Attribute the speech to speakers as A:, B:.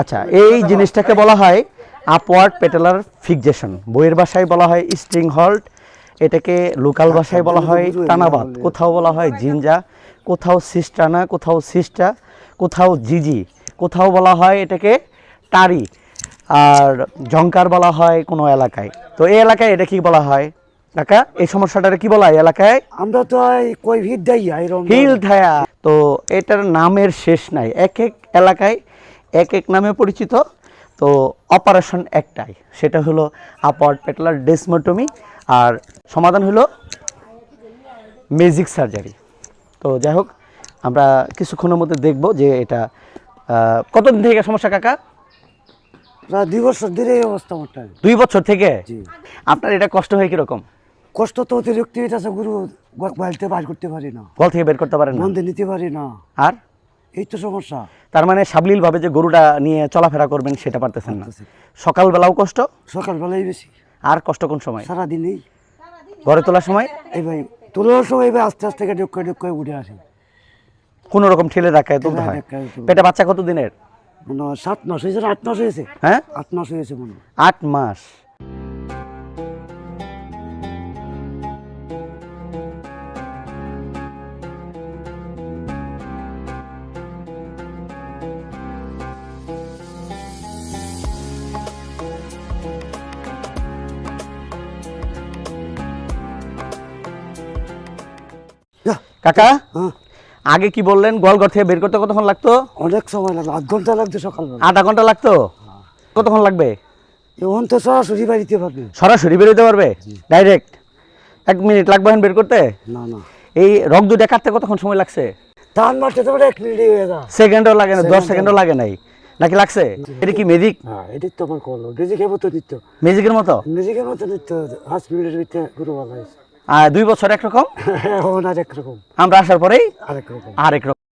A: আচ্ছা এই জিনিসটাকে বলা হয় আপওয়ার্ড পেটেলার ফিক্সেশন বইয়ের ভাষায় বলা হয় স্ট্রিং হল্ট এটাকে লোকাল ভাষায় বলা হয় টানাবাদ কোথাও বলা হয় জিঞ্জা কোথাও সিস্টানা কোথাও সিস্টা কোথাও জিজি কোথাও বলা হয় এটাকে টারি। আর জঙ্কার বলা হয় কোনো এলাকায়। তো এই এলাকায় এটা কি বলা হয়? কাকা এই সমস্যাটা কি বলা হয় এলাকায়?
B: আমরা তো এই কই ভিড় দেই
A: হিল থায়া তো এটার নামের শেষ নাই। এক এক এলাকায় এক এক নামে পরিচিত। তো অপারেশন একটাই সেটা হলো আপার পেটলার ডেসমোটমি আর সমাধান হলো মেজিক সার্জারি। তো যাই হোক আমরা কিছুক্ষণের মধ্যে দেখব যে এটা কতদিন থেকে সমস্যা কাকা?
B: প্রায় দুই বছর ধরে এই অবস্থা মোটা
A: দুই বছর থেকে? আপনার এটা কষ্ট হয় কীরকম?
B: কষ্ট তো অতিরিক্ত আছে গুরু বাড়িতে বার করতে পারি না।
A: গল থেকে বের করতে পারেন না?
B: বন্ধে নিতে পারি না।
A: আর?
B: এই তো সমস্যা।
A: তার মানে সাবলীল ভাবে যে গরুটা নিয়ে চলাফেরা করবেন সেটা পারতেছেন না। সকালবেলাও কষ্ট?
B: সকালবেলাই বেশি।
A: আর কষ্ট কোন সময়?
B: সারাদিনই।
A: ঘরে তোলার সময়?
B: এই ভাই তোলার সময় এবার আস্তে আস্তে ডুক্কা ডুক্কা উঠে আসে।
A: কোন রকম ঠেলে ধাক্কায় তুলতে হয়। পেটে বাচ্চা কত দিনের
B: সাত মাস হয়েছে আট মাস হয়েছে।
A: হ্যাঁ?
B: আট মাস হয়েছে মনে
A: আট মাস। কাকা?
B: হ্যাঁ।
A: আগে কি বললেন গোয়ালঘর থেকে বের করতে কতক্ষণ লাগতো?
B: অনেক সময় লাগল আধ ঘণ্টা লাগছে সকালবেলা।
A: আধা ঘণ্টা লাগতো? কতক্ষণ লাগবে?
B: এখন তো সরাসরি বাড়িতে পারবে।
A: সরাসরি বেরোতে পারবে? ডাইরেক্ট এক মিনিট লাগবে বের করতে?
B: না না।
A: এই রক দুটা কাটতে কতক্ষণ সময় লাগছে?
B: ধান মারতে তো এক মিনিট হয়ে যা
A: সেকেন্ডও লাগে না দশ সেকেন্ডও লাগে। নাই। নাকি লাগছে? এটা কি মেজিক
B: হ্যাঁ তো আমার নিজেকে মতো দিত
A: মেজিকের মতো?
B: নিজেকে মতো ভিতরে গুরু বলা হয়েছে।
A: দুই বছর একরকম
B: একরকম
A: আমরা আসার পরেই
B: আরেক রকম
A: আরেক রকম